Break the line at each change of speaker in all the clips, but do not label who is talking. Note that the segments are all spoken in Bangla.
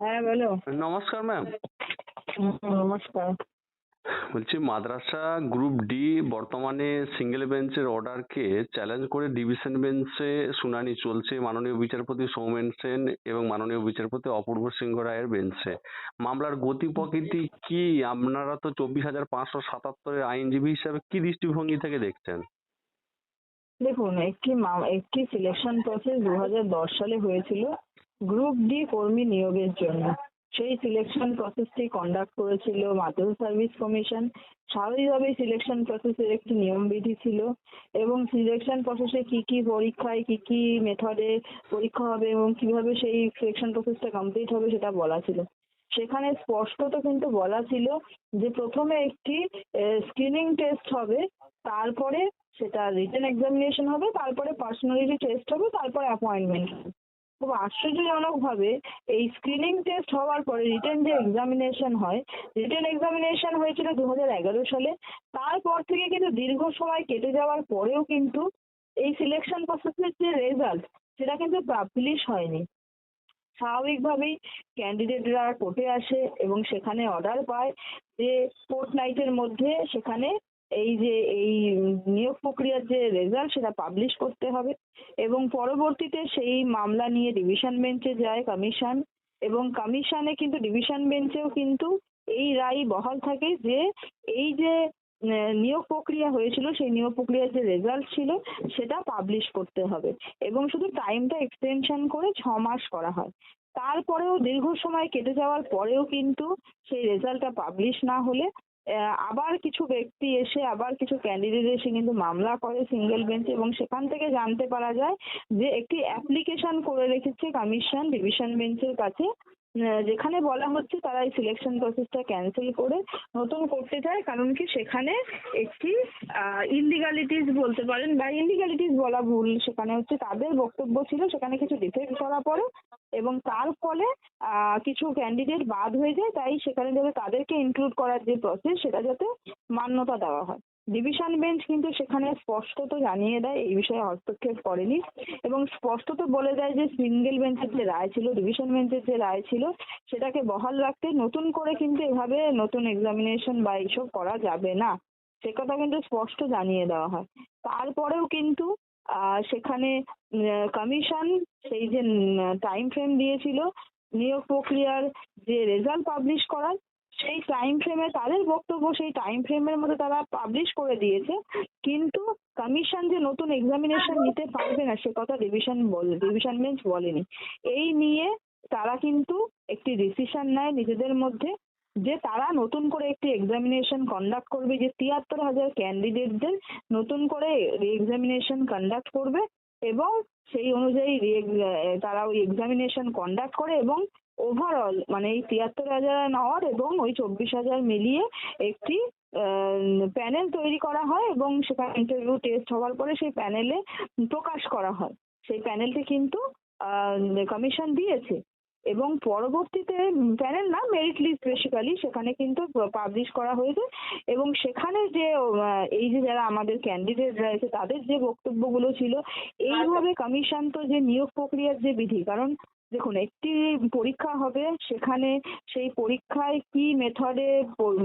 হ্যাঁ বলো।
নমস্কার ম্যাম
নমস্কার।
বলছি মাদ্রাসা গ্রুপ ডি বর্তমানে সিঙ্গেল বেঞ্চের অর্ডারকে চ্যালেঞ্জ করে ডিভিশন বেঞ্চে শুনানি চলছে মাননীয় বিচারপতি সৌমেন সেন এবং মাননীয় বিচারপতি অপূর্ব সিংহ রায়ের বেঞ্চে মামলার গতি প্রকৃতি কি? আপনারা তো চব্বিশ হাজার পাঁচশো সাতাত্তরের আইনজীবী হিসাবে কি দৃষ্টিভঙ্গি থেকে দেখছেন?
দেখুন একটি একটি সিলেকশন প্রসেস দু হাজার দশ সালে হয়েছিল। গ্রুপ ডি কর্মী নিয়োগের জন্য। সেই সিলেকশন প্রসেসটি কন্ডাক্ট করেছিল মাধ্যমিক সার্ভিস কমিশন স্বাভাবিকভাবেই সিলেকশন প্রসেসের একটি নিয়মবিধি ছিল এবং সিলেকশন প্রসেসে কি কি পরীক্ষায় কি কি মেথডে পরীক্ষা হবে এবং কীভাবে সেই সিলেকশন প্রসেসটা কমপ্লিট হবে সেটা বলা ছিল। সেখানে স্পষ্টত কিন্তু বলা ছিল যে প্রথমে একটি স্ক্রিনিং টেস্ট হবে, তারপরে সেটা রিটেন এক্সামিনেশন হবে, তারপরে পার্সোনালিটি টেস্ট হবে, তারপরে অ্যাপয়েন্টমেন্ট খুব আশ্চর্যজনকভাবে এই স্ক্রিনিং টেস্ট হওয়ার পরে রিটেন যে এক্সামিনেশন হয় রিটেন এক্সামিনেশন হয়েছিল দু হাজার এগারো সালে। তারপর থেকে কিন্তু দীর্ঘ সময় কেটে যাওয়ার পরেও কিন্তু এই সিলেকশন প্রসেসের যে রেজাল্ট সেটা কিন্তু পাবলিশ হয়নি। স্বাভাবিকভাবেই ক্যান্ডিডেটরা কোর্টে আসে এবং সেখানে অর্ডার পায় যে ফোর্ট নাইটের মধ্যে সেখানে এই যে, এই নিয়োগ প্রক্রিয়ার যে রেজাল্ট সেটা পাবলিশ করতে হবে এবং পরবর্তীতে সেই মামলা নিয়ে ডিভিশন বেঞ্চে যায় কমিশন এবং কমিশনে কিন্তু ডিভিশন বেঞ্চেও কিন্তু এই রায় বহাল থাকে যে, এই যে নিয়োগ প্রক্রিয়া হয়েছিল, সেই নিয়োগ প্রক্রিয়ার যে রেজাল্ট ছিল সেটা পাবলিশ করতে হবে এবং শুধু টাইমটা এক্সটেনশন করে ছ মাস করা হয়। তারপরেও দীর্ঘ সময় কেটে যাওয়ার পরেও কিন্তু সেই রেজাল্টটা পাবলিশ না হলে আবার কিছু ব্যক্তি এসে, আবার কিছু ক্যান্ডিডেট এসে কিন্তু মামলা করে সিঙ্গেল বেঞ্চ এবং সেখান থেকে জানতে পারা যায় যে একটি অ্যাপ্লিকেশন করে রেখেছে কমিশন ডিভিশন বেঞ্চের কাছে। যেখানে বলা হচ্ছে তারা এই সিলেকশন প্রসেসটা ক্যান্সেল করে নতুন করতে চায়, কারণ কি সেখানে একটি ইনলিগালিটিস বলতে পারেন বা ইনলিগালিটিস বলা ভুল। সেখানে হচ্ছে তাদের বক্তব্য ছিল, সেখানে কিছু ডিফেক্ট ধরা পড়ে এবং তার ফলে কিছু ক্যান্ডিডেট বাদ হয়ে যায়, তাই সেখানে যাতে তাদেরকে ইনক্লুড করার যে প্রসেস সেটা যাতে মান্যতা দেওয়া হয়। ডিভিশন বেঞ্চ কিন্তু সেখানে স্পষ্টত জানিয়ে দেয়, এই বিষয়ে হস্তক্ষেপ করেনি। এবং স্পষ্টত বলে দেয় যে সিঙ্গেল বেঞ্চের যে রায় ছিল ডিভিশন বেঞ্চের যে রায় ছিল, সেটাকে বহাল রাখতে নতুন করে কিন্তু এভাবে নতুন এক্সামিনেশন বা এইসব করা যাবে না। সে কথা কিন্তু স্পষ্ট জানিয়ে দেওয়া হয়। তারপরেও কিন্তু সেখানে কমিশন সেই যে টাইম ফ্রেম দিয়েছিল, নিয়োগ প্রক্রিয়ার যে রেজাল্ট পাবলিশ করার সেই টাইম ফ্রেমে তাদের বক্তব্য, সেই টাইম ফ্রেমের মধ্যে তারা পাবলিশ করে দিয়েছে। কিন্তু কমিশন যে নতুন এক্সামিনেশন নিতে পারবে না, সে কথা ডিভিশন বল ডিভিশন বেঞ্চ বলেনি। এই নিয়ে তারা কিন্তু একটি ডিসিশন নেয় নিজেদের মধ্যে যে তারা নতুন করে একটি এক্সামিনেশন কন্ডাক্ট করবে, যে তিয়াত্তর হাজার ক্যান্ডিডেটদের নতুন করে এক্সামিনেশন কন্ডাক্ট করবে এবং সেই অনুযায়ী তারা ওই এক্সামিনেশন কন্ডাক্ট করে এবং ওভারঅল মানে এই তিয়াত্তর হাজার নর এবং ওই চব্বিশ হাজার মিলিয়ে একটি প্যানেল তৈরি করা হয় এবং সেখানে ইন্টারভিউ টেস্ট হওয়ার পরে সেই প্যানেলে প্রকাশ করা হয়। সেই প্যানেলটি কিন্তু কমিশন দিয়েছে এবং পরবর্তীতে প্যানেল না মেরিট লিস্ট বেসিক্যালি সেখানে কিন্তু পাবলিশ করা হয়েছে এবং সেখানে যে এই যে যারা আমাদের ক্যান্ডিডেট রয়েছে তাদের যে বক্তব্যগুলো ছিল এইভাবে কমিশন তো যে নিয়োগ প্রক্রিয়ার যে বিধি কারণ দেখুন, একটি পরীক্ষা হবে, সেখানে সেই পরীক্ষায় কি মেথডে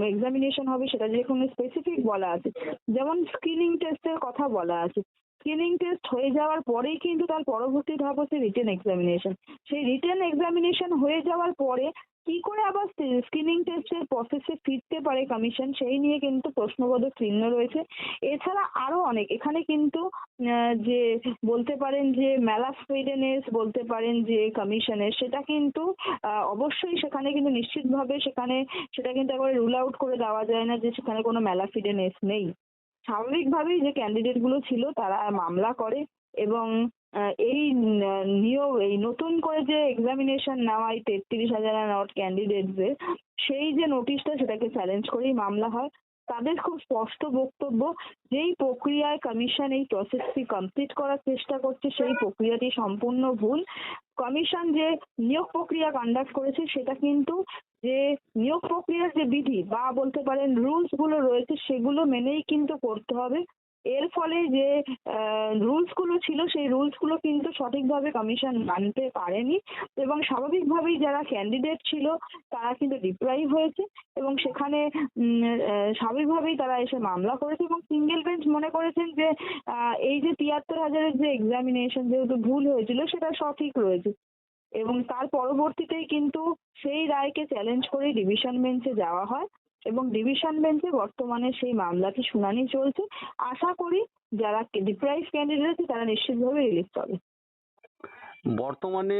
এক্সামিনেশন হবে সেটা যে কোনো স্পেসিফিক বলা আছে। যেমন স্ক্রিনিং টেস্টের কথা বলা আছে। স্ক্রিনিং টেস্ট হয়ে যাওয়ার পরেই কিন্তু তার পরবর্তী ধাপ হচ্ছে রিটেন এক্সামিনেশন সেই রিটেন এক্সামিনেশন হয়ে যাওয়ার পরে কি করে আবার স্ক্রিনিং টেস্টের প্রসেসে ফিরতে পারে কমিশন সেই নিয়ে কিন্তু প্রশ্নবোধক চিহ্ন রয়েছে। এছাড়া আরও অনেক, এখানে কিন্তু যে বলতে পারেন যে মেলা ম্যালাফিডেনেস বলতে পারেন যে কমিশনের সেটা কিন্তু অবশ্যই সেখানে কিন্তু নিশ্চিতভাবে সেখানে সেটা কিন্তু একবারে রুল আউট করে দেওয়া যায় না যে সেখানে কোনো ম্যালাফিডেনেস নেই। স্বাভাবিকভাবেই যে ক্যান্ডিডেটগুলো ছিল তারা মামলা করে এবং এই নিয়োগ এই নতুন করে যে এক্সামিনেশন নেওয়া এই তেত্রিশ হাজার নট ক্যান্ডিডেটদের সেই যে নোটিশটা সেটাকে চ্যালেঞ্জ করেই মামলা হয়। তাদের খুব স্পষ্ট বক্তব্য, যেই প্রক্রিয়ায় কমিশন এই প্রসেসটি কমপ্লিট করার চেষ্টা করছে, সেই প্রক্রিয়াটি সম্পূর্ণ ভুল। কমিশন যে নিয়োগ প্রক্রিয়া কন্ডাক্ট করেছে, সেটা কিন্তু যে নিয়োগ প্রক্রিয়ার যে বিধি, বা বলতে পারেন রুলসগুলো রয়েছে, সেগুলো মেনেই কিন্তু করতে হবে। এর ফলে যে রুলসগুলো ছিল, সেই রুলসগুলো কিন্তু সঠিকভাবে কমিশন মানতে পারেনি এবং স্বাভাবিকভাবেই যারা ক্যান্ডিডেট ছিল, তারা কিন্তু ডিপ্রাইভ হয়েছে এবং সেখানে স্বাভাবিকভাবেই তারা এসে মামলা করেছে এবং সিঙ্গেল বেঞ্চ মনে করেছেন যে এই যে তিয়াত্তর হাজারের যে এক্সামিনেশন যেহেতু ভুল হয়েছিল, সেটা সঠিক রয়েছে এবং তার পরবর্তীতেই কিন্তু সেই রায়কে চ্যালেঞ্জ করে ডিভিশন বেঞ্চে যাওয়া হয়। এবং ডিভিশন বেঞ্চে বর্তমানে সেই মামলাটি শুনানি চলছে। আশা করি যারা ডিপ্রাইভ ক্যান্ডিডেট আছে তারা নিশ্চিতভাবে রিলিজ পাবে।
বর্তমানে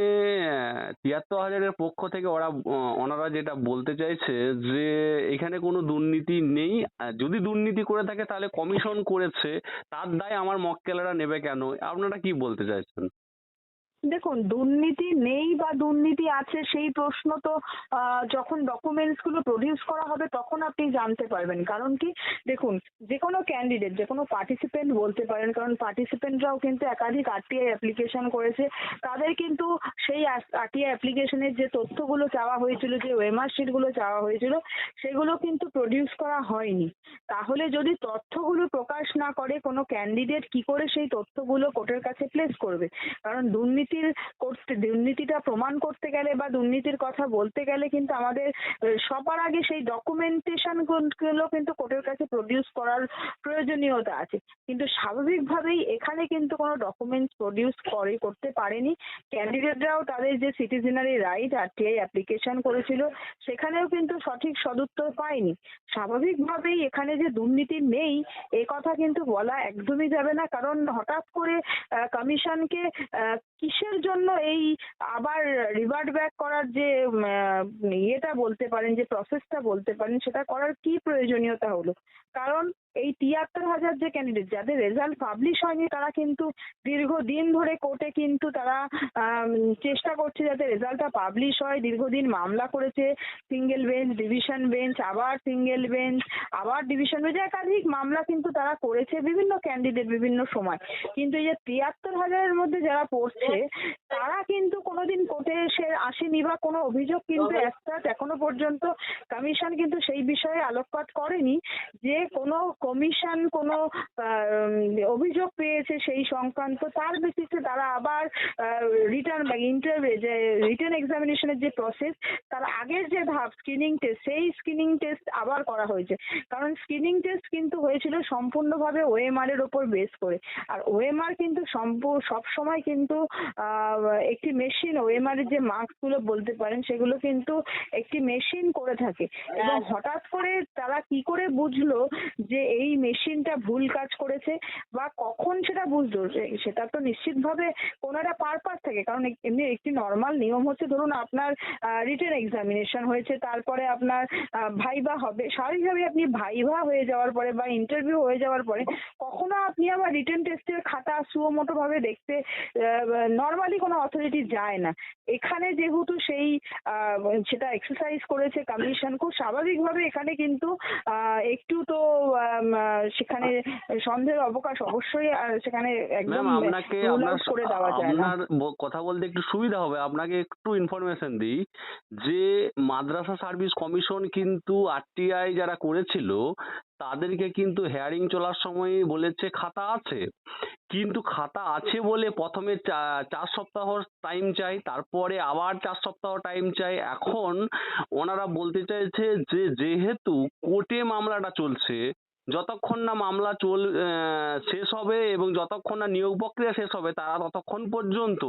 তিয়াত্তর হাজারের পক্ষ থেকে ওরা ওনারা যেটা বলতে চাইছে যে, এখানে কোনো দুর্নীতি নেই। যদি দুর্নীতি করে থাকে, তাহলে কমিশন করেছে। তার দায় আমার মক্কেলেরা নেবে কেন? আপনারা কি বলতে চাইছেন?
দেখুন, দুর্নীতি নেই বা দুর্নীতি আছে, সেই প্রশ্ন তো যখন ডকুমেন্টসগুলো প্রডিউস করা হবে তখন আপনি জানতে পারবেন। কারণ কি? দেখুন যে কোনো ক্যান্ডিডেট যে কোনো পার্টিসিপেন্ট বলতে পারেন, কারণ পার্টিসিপেন্টরাও কিন্তু একাধিক আরটিআই অ্যাপ্লিকেশন করেছে। তাদের কিন্তু সেই আরটিআই অ্যাপ্লিকেশনের যে তথ্যগুলো চাওয়া হয়েছিল, যে ওয়েমারগুলো চাওয়া হয়েছিল, সেগুলো কিন্তু প্রডিউস করা হয়নি। তাহলে যদি তথ্যগুলো প্রকাশ না করে, কোনো ক্যান্ডিডেট কি করে সেই তথ্যগুলো কোর্টের কাছে প্লেস করবে? কারণ দুর্নীতির করতে, দুর্নীতিটা প্রমাণ করতে গেলে বা দুর্নীতির কথা বলতে গেলে কিন্তু আমাদের সবার আগে সেই ডকুমেন্টেশনগুলো কিন্তু কোর্টের কাছে প্রডিউস করার প্রয়োজনীয়তা আছে। কিন্তু স্বাভাবিকভাবেই এখানে কিন্তু কোনো ডকুমেন্টস প্রডিউস করে, করতে পারেনি। ক্যান্ডিডেটরাও তাদের যে সিটিজেনারি রাইট আরটিআই অ্যাপ্লিকেশন করেছিল, সেখানেও কিন্তু সঠিক সদুত্তর পায়নি। স্বাভাবিকভাবেই এখানে যে দুর্নীতি নেই, এ কথা কিন্তু বলা একদমই যাবে না। কারণ হঠাৎ করে কমিশনকে কিসের জন্য এই আবার রিভার্ট ব্যাক করার যে ইয়েটা বলতে পারেন, যে প্রসেসটা বলতে পারেন, সেটা করার কি প্রয়োজনীয়তা হলো? কারণ এই তিয়াত্তর হাজার যে ক্যান্ডিডেট যাদের রেজাল্ট পাবলিশ হয়নি, তারা কিন্তু দীর্ঘদিন ধরে কোর্টে কিন্তু তারা চেষ্টা করছে যাতে রেজাল্টটা পাবলিশ হয়। দীর্ঘদিন মামলা করেছে সিঙ্গেল বেঞ্চ ডিভিশন বেঞ্চ আবার সিঙ্গেল বেঞ্চ আবার ডিভিশন বেঞ্চ একাধিক মামলা কিন্তু তারা করেছে বিভিন্ন ক্যান্ডিডেট বিভিন্ন সময়। কিন্তু এই যে তিয়াত্তর হাজারের মধ্যে যারা পড়ছে তারা কিন্তু কোনোদিন কোর্টে এসে আসেনি বা কোনো অভিযোগ কিন্তু অ্যাজ এখনও পর্যন্ত কমিশন কিন্তু সেই বিষয়ে আলোকপাত করেনি। যে কোনো কমিশন কোনো অভিযোগ পেয়েছে সেই সংক্রান্ত তার বেসিসে তারা আবার রিটার্ন বা ইন্টারভিউ যে রিটার্ন এক্সামিনেশনের যে প্রসেস তার আগের যে ধাপ স্ক্রিনিং টেস্ট সেই স্ক্রিনিং টেস্ট আবার করা হয়েছে। কারণ স্ক্রিনিং টেস্ট কিন্তু হয়েছিল সম্পূর্ণভাবে ওএমআর এর ওপর বেস করে। আর ওএমআর কিন্তু সব সময় কিন্তু একটি মেশিন ওএমআর এর যে মার্কসগুলো বলতে পারেন সেগুলো কিন্তু একটি মেশিন করে থাকে। এবং হঠাৎ করে তারা কি করে বুঝলো যে এই মেশিনটা ভুল কাজ করেছে বা কখন সেটা বুঝলো? সেটা তো নিশ্চিতভাবে কোনো একটা পারপাস থাকে। কারণ এমনি একটি নর্মাল নিয়ম হচ্ছে ধরুন আপনার রিটেন এক্সামিনেশন হয়েছে তারপরে আপনার ভাইবা হবে। স্বাভাবিকভাবে আপনি ভাইভা হয়ে যাওয়ার পরে বা ইন্টারভিউ হয়ে যাওয়ার পরে কখনো আপনি আবার রিটেন টেস্টের খাতা সুমোটো ভাবে দেখতে নর্মালি কোনো অথরিটি যায় না। এখানে যেহেতু সেই সেটা এক্সারসাইজ করেছে কমিশন খুব স্বাভাবিকভাবে এখানে কিন্তু একটু তো সেখানে সন্দেহের অবকাশ অবশ্যই সেখানে একদম
আপনাকে
করে দেওয়া যায় না।
কথা বলতে একটু সুবিধা হবে। আপনাকে একটু ইনফরমেশন দিই। যে মাদ্রাসা সার্ভিস কমিশন কিন্তু আরটিআই যারা করেছিল তাদেরকে কিন্তু হেয়ারিং চলার সময় বলেছে খাতা আছে। কিন্তু খাতা আছে বলে প্রথমে চার সপ্তাহ টাইম চাই, তারপরে আবার চার সপ্তাহ টাইম চাই। এখন ওনারা বলতে চাইছে যে, যেহেতু কোর্টে মামলাটা চলছে, যতক্ষণ না মামলা চল শেষ হবে এবং যতক্ষণ না নিয়োগ প্রক্রিয়া শেষ হবে, তারা ততক্ষণ পর্যন্ত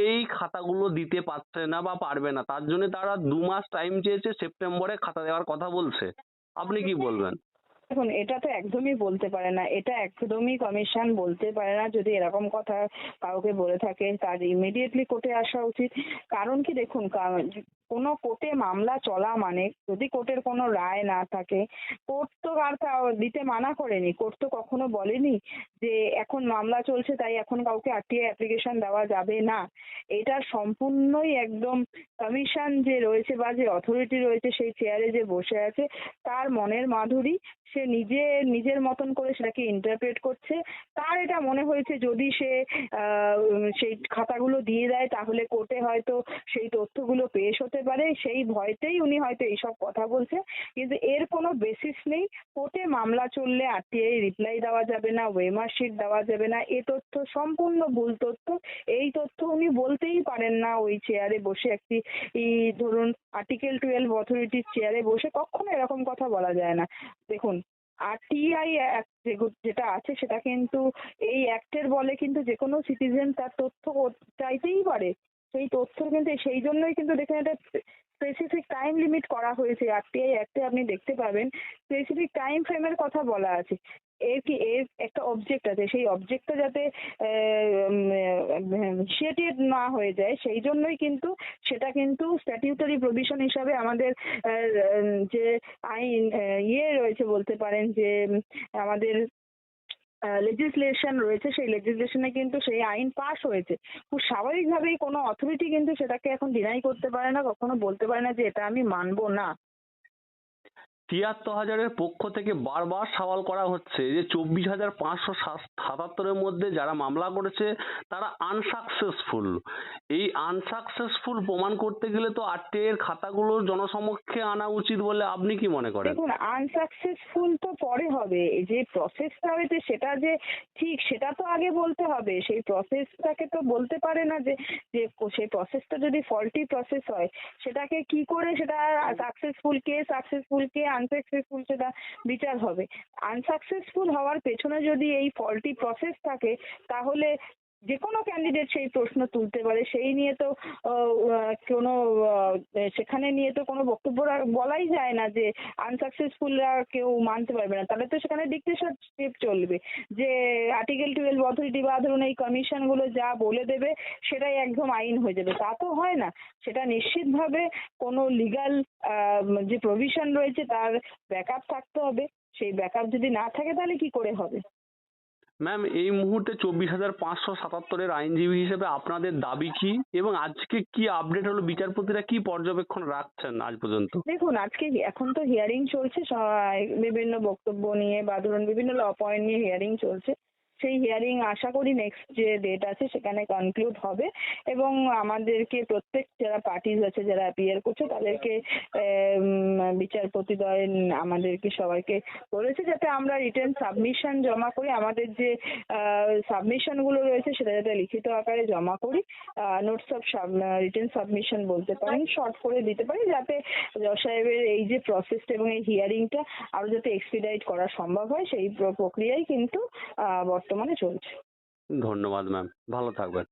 এই খাতাগুলো দিতে পারছে না বা পারবে না। তার জন্য তারা দু মাস টাইম চেয়েছে, সেপ্টেম্বরে খাতা দেওয়ার কথা বলছে। আপনি কি বলবেন?
দেখুন, এটা তো একদমই বলতে পারে না। এটা একদমই কমিশন বলতে পারে না। যদি এরকম কথা কাউকে বলে থাকে, তার ইমিডিয়েটলি কোর্টে আসা উচিত। কারণ কি দেখুন কোনো কোর্টে মামলা চলা মানে যদি কোর্টের কোনো রায় না থাকে, কোর্ট তো আর দিতে মানা করেনি। কোর্ট তো কখনো বলেনি যে এখন মামলা চলছে, তাই এখন কাউকে আরটিআই অ্যাপ্লিকেশন দেওয়া যাবে না। এটা সম্পূর্ণই একদম কমিশন যে রয়েছে বা যে অথরিটি রয়েছে, সেই চেয়ারে যে বসে আছে, তার মনের মাধুরী, সে নিজে, নিজের মতন করে সেটাকে ইন্টারপ্রেট করছে। তার এটা মনে হয়েছে যদি সে সেই খাতাগুলো দিয়ে দেয়, তাহলে কোর্টে হয়তো সেই তথ্যগুলো পেশ হতে করতে পারে, সেই ভয়তেই উনি হয়তো এইসব কথা বলছে। কিন্তু এর কোনো বেসিস নেই। কোর্টে মামলা চললে আরটিআই রিপ্লাই দেওয়া যাবে না ওয়েমার শিট দেওয়া যাবে না। এ তথ্য, সম্পূর্ণ ভুল তথ্য, এই তথ্য উনি বলতেই পারেন না ওই চেয়ারে বসে একটি ধরুন আর্টিকেল টুয়েলভ অথরিটির চেয়ারে বসে কখনো এরকম কথা বলা যায় না। দেখুন আরটিআই যেটা আছে সেটা কিন্তু এই অ্যাক্টের বলে কিন্তু যে কোনো সিটিজেন তার তথ্য চাইতেই পারে। সেই তথ্য কিন্তু সেই জন্যই কিন্তু দেখুন একটা স্পেসিফিক টাইম লিমিট করা হয়েছে। আরটিআই অ্যাক্টে আপনি দেখতে পাবেন স্পেসিফিক টাইম ফ্রেমের কথা বলা আছে। এর কি, এর একটা অবজেক্ট আছে। সেই অবজেক্টটা যাতে ইনিশিয়েটেড না হয়ে যায়, সেই জন্যই কিন্তু সেটা কিন্তু স্ট্যাটিউটারি প্রভিশন হিসাবে আমাদের যে আইন ইয়ে রয়েছে বলতে পারেন যে, আমাদের লেজিসলেশন রয়েছে, সেই লেজিসলেশনে কিন্তু সেই আইন পাশ হয়েছে। খুব স্বাভাবিকভাবেই কোনো অথরিটি কিন্তু সেটাকে এখন ডিনাই করতে পারে না, কখনো বলতে পারে না যে এটা আমি মানবো না।
তিয়াত্তর হাজারের পক্ষ থেকে বারবার সওয়াল করা হচ্ছে যে চব্বিশ হাজার পাঁচশো সাতাত্তরের মধ্যে যারা মামলা করেছে, তারা আনসাকসেসফুল এই আনসাকসেসফুল প্রমাণ করতে গেলে তো এর খাতাগুলো জনসমক্ষে আনা উচিত বলে আপনি কি মনে করেন?
দেখুন আনসাকসেসফুল তো পরে হবে। যে প্রসেসটা হয়েছে সেটা যে ঠিক, সেটা তো আগে বলতে হবে। সেই প্রসেসটাকে তো বলতে পারে না যে যে সেই প্রসেসটা যদি ফল্টি প্রসেস হয়, সেটাকে কি করে সেটা সাকসেসফুল কে সাকসেসফুল কে আনসাকসেসফুল সেটা বিচার হবে। আনসাকসেসফুল হওয়ার পেছনে যদি এই ফলটি প্রসেস থাকে তাহলে যে কোনো ক্যান্ডিডেট সেই প্রশ্ন তুলতে পারে। সেই নিয়ে তো কোনো সেখানে নিয়ে তো কোনো বক্তব্য বলাই যায় না যে আনসাকসেসফুলরা কেউ মানতে পারবে না। তাহলে তো সেখানে ডিক্টেশনশিপ চলবে। যে আর্টিকেল টুয়েলভ অথরিটি বা ধরুন এই কমিশনগুলো যা বলে দেবে, সেটাই একদম আইন হয়ে যাবে। তা তো হয় না। সেটা নিশ্চিতভাবে কোনো লিগাল যে প্রভিশন রয়েছে, তার ব্যাকআপ থাকতে হবে। সেই ব্যাকআপ যদি না থাকে, তাহলে কি করে হবে?
ম্যাম এই মুহূর্তে চব্বিশ হাজার পাঁচশো সাতাত্তরের আইনজীবী হিসেবে আপনাদের দাবি কি? এবং আজকে কি আপডেট হলো? বিচারপতিরা কি পর্যবেক্ষণ রাখছেন আজ পর্যন্ত?
দেখুন, আজকে এখন তো হিয়ারিং চলছে বিভিন্ন বক্তব্য নিয়ে বা ধরুন বিভিন্ন ল পয়েন্ট নিয়ে হিয়ারিং চলছে। সেই হিয়ারিং আশা করি নেক্সট যে ডেট আছে সেখানে কনক্লুড হবে। এবং আমাদেরকে প্রত্যেক যারা পার্টিজ আছে যারা অ্যাপিয়ার করছে তাদেরকে বিচারপতিদ্বয় আমাদেরকে সবাইকে বলেছে যাতে আমরা রিটার্ন সাবমিশন জমা করি। আমাদের যে সাবমিশনগুলো রয়েছে সেটা যাতে লিখিত আকারে জমা করি। নোটস অফ রিটার্ন সাবমিশন বলতে পারেন শর্ট করে দিতে পারি যাতে জজ সাহেবের এই যে প্রসেসটা এবং এই হিয়ারিংটা আরও যাতে এক্সপিডাইট করা সম্ভব হয় সেই প্র- প্রক্রিয়াই কিন্তু আহ, বর্তমানে চলছে।
ধন্যবাদ ম্যাম ভালো থাকবেন।